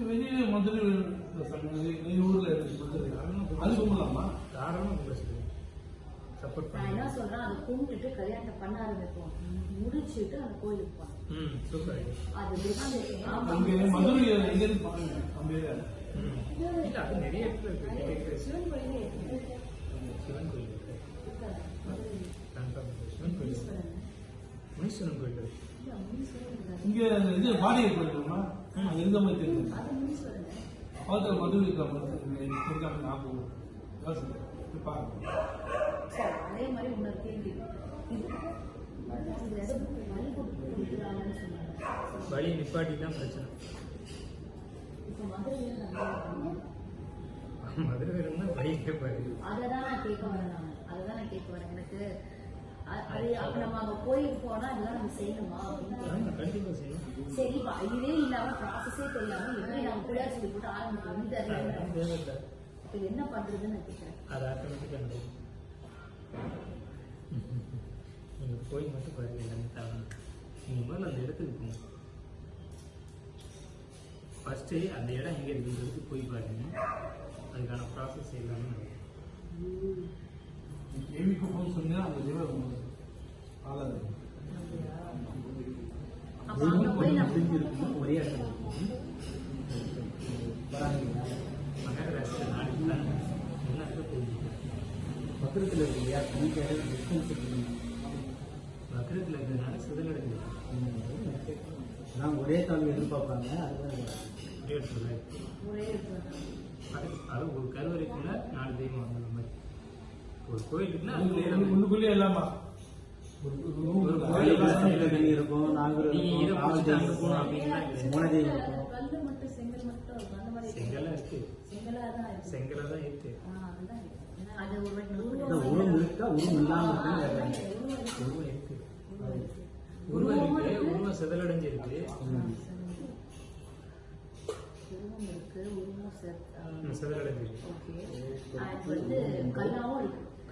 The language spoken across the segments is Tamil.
வெளியில மதுரை இந்த ஊர்ல அது கும்பலாமா தாராளமாக சொல்லுவேன் சப்போர்ட் நான் என்ன சொல்றேன் அதை கும்பிட்டுட்டு கல்யாணத்தை பண்ண ஆரம்பிப்போம். முடிச்சுட்டு அந்த கோயிலுக்கு போனோம் ம் சூப்பர் அது. அங்க மதுரை இருந்து பாருங்க அது நிறைய இடத்துல இருக்கு நிறைய இடத்துல இருக்கு. சிவன் கோயிலே இருக்கு. சிவன் கோயில் இருக்கு இருக்காது. மதுரையில. கன்ஃபார்ம் இருக்கு. சிவன் கோயில் இருக்கு. ஈஸ்வரன். முனீஸ்வரன் கோயில் இருக்கு இல்ல, முனீஸ்வரன் இருக்காரு. பாடியை போயிருக்கோமா இருந்த மாதிரி தெரியும் பார்த்து மதுரை இருக்காங்க ஞாபகம் அதே மாதிரி இன்னொரு கேள்வி. வழி நிப்பாட்டி தான் பிரச்சனை. மதுரை இருந்தால் வழி கேட்பாரு அதை தான் நான் கேட்க வரேன் அதை தான் நான் கேட்க வரேன். எனக்கு அது அப்ப நம்ம அங்க கோயிலுக்கு போனா இதெல்லாம் நம்ம செய்யணுமா அப்படின்னு சரி இதுவே இல்லாம ப்ராசஸே தெரியாம எப்படி நம்ம பிள்ளையார் சொல்லி போட்டு ஆரம்பிக்கணும் தெரியல. இப்ப என்ன பண்றதுன்னு நான் கேட்கிறேன். அது நடக்கும் போய் மட்டும் பாருங்க எல்லாமே தரணும் நீங்கள் முதல்ல அந்த இடத்துக்கு போங்க. ஃபஸ்ட்டு அந்த இடம் எங்கே இருக்குன்றது போய் பாருங்க. அதுக்கான ப்ராசஸ் எல்லாமே நடக்கும். ஆளாது. அப்ப அங்க போய் நம்ம இருக்கும் ஒரே இடத்துல இருக்கும் வராங்க மகர ராசியில் நாளைக்கு தான். என்ன இருக்க போகுது பத்திரத்தில் இருக்கு இல்லையா வீட்டில் டிஸ்டன்ஸ் இருக்கு மகரத்தில் இருக்கிறதுனால சிதலடைஞ்சு நான் ஒரே தாழ்வு எதிர்பார்ப்பாங்க அதுதான் இருக்கு அது ஒரு கருவறைக்குள்ள நாலு தெய்வம் மாதிரி ஒரு கோயில் இருக்குன்னா அது ஒரே இடம். உள்ளுக்குள்ளே தண்ணி இருக்கும். செங்கல் இருக்கு. செங்கலா தான் இருக்கு. செங்கலா தான் இருக்கு. ஆ, அதுதான் இருக்கு. அது ஒரு வாட்டி note இந்த பண்ணி உருவம் இருக்கா? உருவம் இல்லாம உருவம் இருக்கு. உருவம் இருக்கு. உருவம் சிதலடைஞ்சு இருக்கு.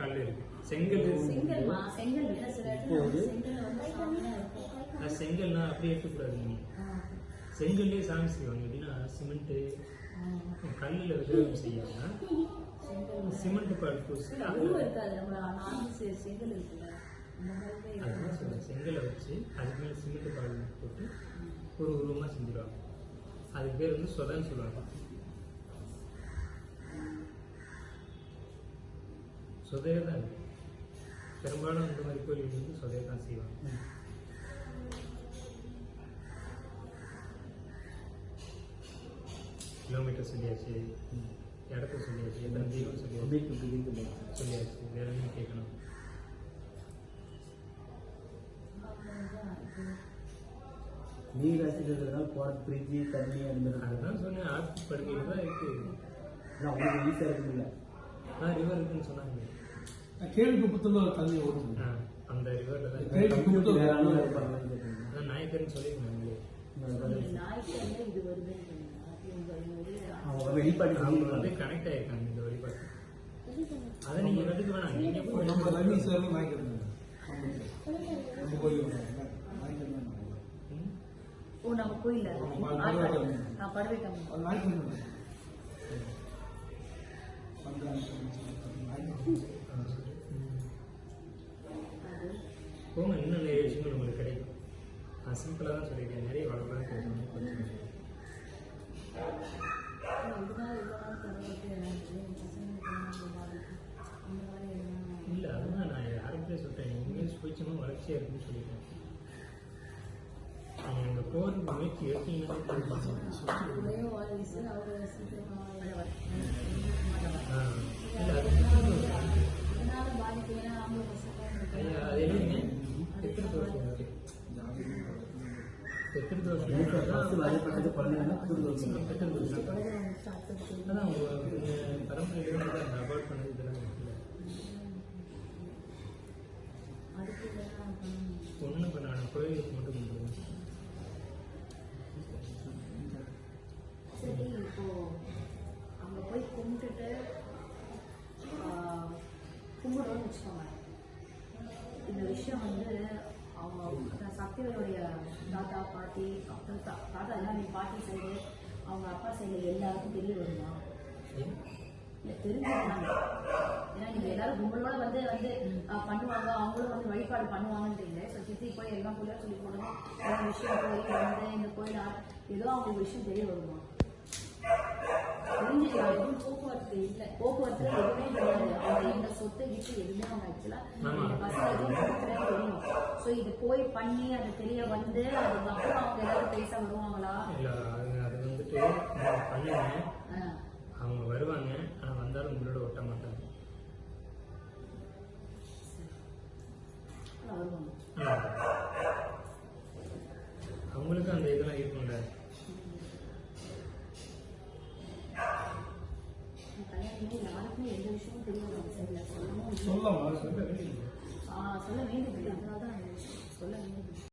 கல் இருக்கு செங்கல். செங்கல்மா? செங்கல் சில அது செங்கல்னா அப்படியே எடுக்கக்கூடாது நீங்க ஆ, செங்கல்லே சாமி செய்வாங்க. எப்படின்னா சிமெண்ட் ஆ. கல்லில் விக்கிரகம் செய்யாம சிமெண்ட் பால் பூசி. அதுதான். சொல்றேன் செங்கலை வச்சு அதுக்கு மேலே சிமெண்ட் பால் போட்டு ஒரு உருவமா செஞ்சிருவாங்க. அதுக்கு பேர் வந்து சொதன்னு சொல்லுவாங்க. சொதைய தான் இருக்கு பெரும்பாலும் இந்த மாதிரி கோயில்கள் வந்து சொதைய தான் செய்வாங்க கிலோமீட்டர் சொல்லியாச்சு இடத்த சொல்லியாச்சு எத்தனை தெய்வம் சொல்லியாச்சு சொல்லியாச்சு வேற என்ன கேட்கணும் ராசியில் இருக்கிறதுனால போகிற ஃப்ரிட்ஜு தண்ணி அந்த மாதிரி அதுதான் சொன்னேன் ஆற்று படுக்கையில் தான் இருக்கு அதான் உங்களுக்கு ஈஸியாக இருக்குல்ல நான் ரிவர் இருக்குன்னு சொன்னாங்க கேள்விக்குப்பத்துல தண்ணி ஓடும். அந்த ரிவர்ல தான். நாயக்கர்னு வெளியில அவங்க வந்து கனெக்ட் ஆயிருக்காங்க இந்த வழிபாட்டு அதை நீங்க கண்டுக்க வேணாம். நீங்க போய் நம்ம ரவி சார் நம்ம கோயில். ஓ நம்ம கோயில்ல ஆமா, ஆ, போங்க இன்னும் நிறைய விஷயங்கள் உங்களுக்கு கிடைக்கும். நான் சிம்பிளாக தான் சொல்லியிருக்கேன். நிறைய வளர்க்கலாம் கேட்கணும் கொஞ்சம் இதுதான் இல்லை அதுதான் நான் யாருக்கிட்டே சொல்லிட்டேன் இங்கிலீஷ் போயிடுச்சுன்னா வளர்ச்சியாக இருக்குன்னு சொல்லிட்டேன். நீங்கள் அங்கே போகிறதுக்கு முயற்சி எடுத்தீங்கன்னா ஒன்றும் இப்போ நான் கோயிலுக்கு மட்டும் பண்ணுறேன் சரி இப்போ அங்கே போய் கும்பிட்டுட்டு கும்பிடுறோம்னு வச்சுக்கோங்க. இந்த விஷயம் வந்து அவங்க சக்திகளுடைய தாத்தா பாட்டி அப்புறம் தாத்தா எல்லாமே பாட்டி சைடு அவங்க அப்பா சைடு எல்லாருக்கும் தெரிய வருமா? இல்ல தெரிஞ்சுக்கிறாங்க ஏன்னா நீங்க எல்லாரும் கும்பலோட வந்து வந்து பண்ணுவாங்க அவங்களும் வந்து வழிபாடு பண்ணுவாங்கன்றீங்க ஸோ சித்தி போய் எல்லாம் போல சொல்லி போடுங்க எல்லா விஷயம் போய் வந்து இந்த கோயில் ஏதோ அவங்களுக்கு விஷயம் தெரிய வருமா தெரிஞ்சுக்கிறாங்க எதுவும் போக்குவரத்து இல்லை போக்குவரத்து எதுவுமே கிடையாது அவங்க எந்த சொத்து கிட்டு எதுவுமே அவங்க ஆக்சுவலா ஆமா. இந்த பசங்க எதுவும் ஸோ இது போய் பண்ணி அது தெரிய வந்து அதுக்கப்புறம் அவங்க எல்லாரும் பேச வருவாங்களா? இல்ல அது அது வந்துட்டு பண்ணுங்க ஆஹ் அவங்க வருவாங்க. ஆனா வந்தாலும் உங்களோட ஒட்ட மாட்டாங்க. வருவாங்க ஆ. அவங்களுக்கு அந்த இதெல்லாம் இருக்கும்ல. யாருக்குமே எந்த விஷயமும் தெரியாது. சொல்லலாமா சொல்ல வேண்டியது அதனால தான் சொல்ல வேண்டியது